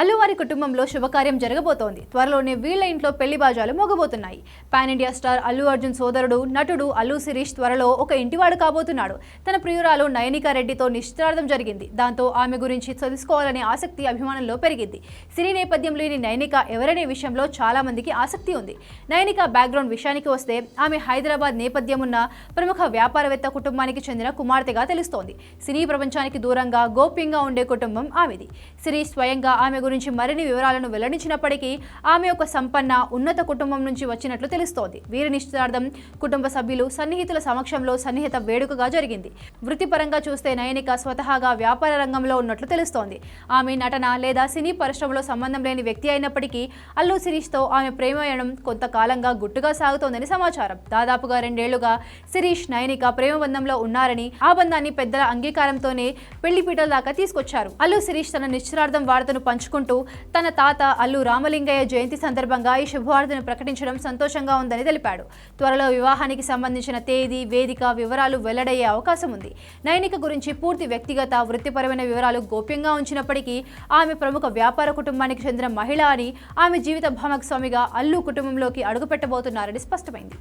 అల్లువారి కుటుంబంలో శుభకార్యం జరగబోతోంది. త్వరలోనే వీళ్ళ ఇంట్లో పెళ్ళి బాజాలు మోగబోతున్నాయి. Pan India star Allu Arjun సోదరుడు నటుడు అల్లు శిరీష్ త్వరలో ఒక ఇంటివాడు కాబోతున్నాడు. తన ప్రియురాలు నయనికా రెడ్డితో నిశ్చితార్థం జరిగింది. దాంతో ఆమె గురించి తెలుసుకోవాలనే ఆసక్తి అభిమానంలో పెరిగింది. సినీ నేపథ్యం లేని నయనిక ఎవరనే విషయంలో చాలా మందికి ఆసక్తి ఉంది. నయనిక బ్యాక్గ్రౌండ్ విషయానికి వస్తే ఆమె హైదరాబాద్ నేపథ్యం ఉన్న ప్రముఖ వ్యాపారవేత్త కుటుంబానికి చెందిన కుమార్తెగా తెలుస్తోంది. సినీ ప్రపంచానికి దూరంగా గోప్యంగా ఉండే కుటుంబం ఆమెది. సిరి స్వయంగా ఆమె గురించి మరిన్ని వివరాలను వెల్లడించినప్పటికీ ఆమె ఒక సంపన్న ఉన్నత కుటుంబం నుంచి వచ్చినట్లు తెలుస్తోంది. వీరి నిశ్చితార్థం కుటుంబ సభ్యులు సన్నిహితుల సమక్షంలో సన్నిహిత వేడుకగా జరిగింది. వృత్తిపరంగా చూస్తే నయనిక స్వతహాగా వ్యాపార రంగంలో ఉన్నట్లు తెలుస్తోంది. ఆమె నటన లేదా సినీ పరిశ్రమలో సంబంధం లేని వ్యక్తి అయినప్పటికీ అల్లు శిరీష్తో ఆమె ప్రేమయణం కొంతకాలంగా గుట్టుగా సాగుతోందని సమాచారం. దాదాపుగా రెండేళ్ళుగా శిరీష్ నయనిక ప్రేమ బంధంలో ఉన్నారని ఆ బంధాన్ని పెద్దల అంగీకారంతోనే పెళ్ళిపీటల దాకా తీసుకొచ్చారు. అల్లు శిరీష్ తన నిశ్చితార్థం వార్తను పంచుకుంటూ తన తాత అల్లు రామలింగయ్య జయంతి సందర్భంగా ఈ శుభవార్తను ప్రకటించడం సంతోషంగా ఉందని తెలిపాడు. త్వరలో వివాహానికి సంబంధించిన తేదీ వేదిక వివరాలు వెల్లడయ్యే అవకాశం ఉంది. నయనిక గురించి పూర్తి వ్యక్తిగత వృత్తిపరమైన వివరాలు గోప్యంగా ఉంచినప్పటికీ ఆమె ప్రముఖ వ్యాపార కుటుంబానికి చెందిన మహిళ అని ఆమె జీవిత భాగస్వామిగా అల్లు కుటుంబంలోకి అడుగుపెట్టబోతున్నారని స్పష్టమైంది.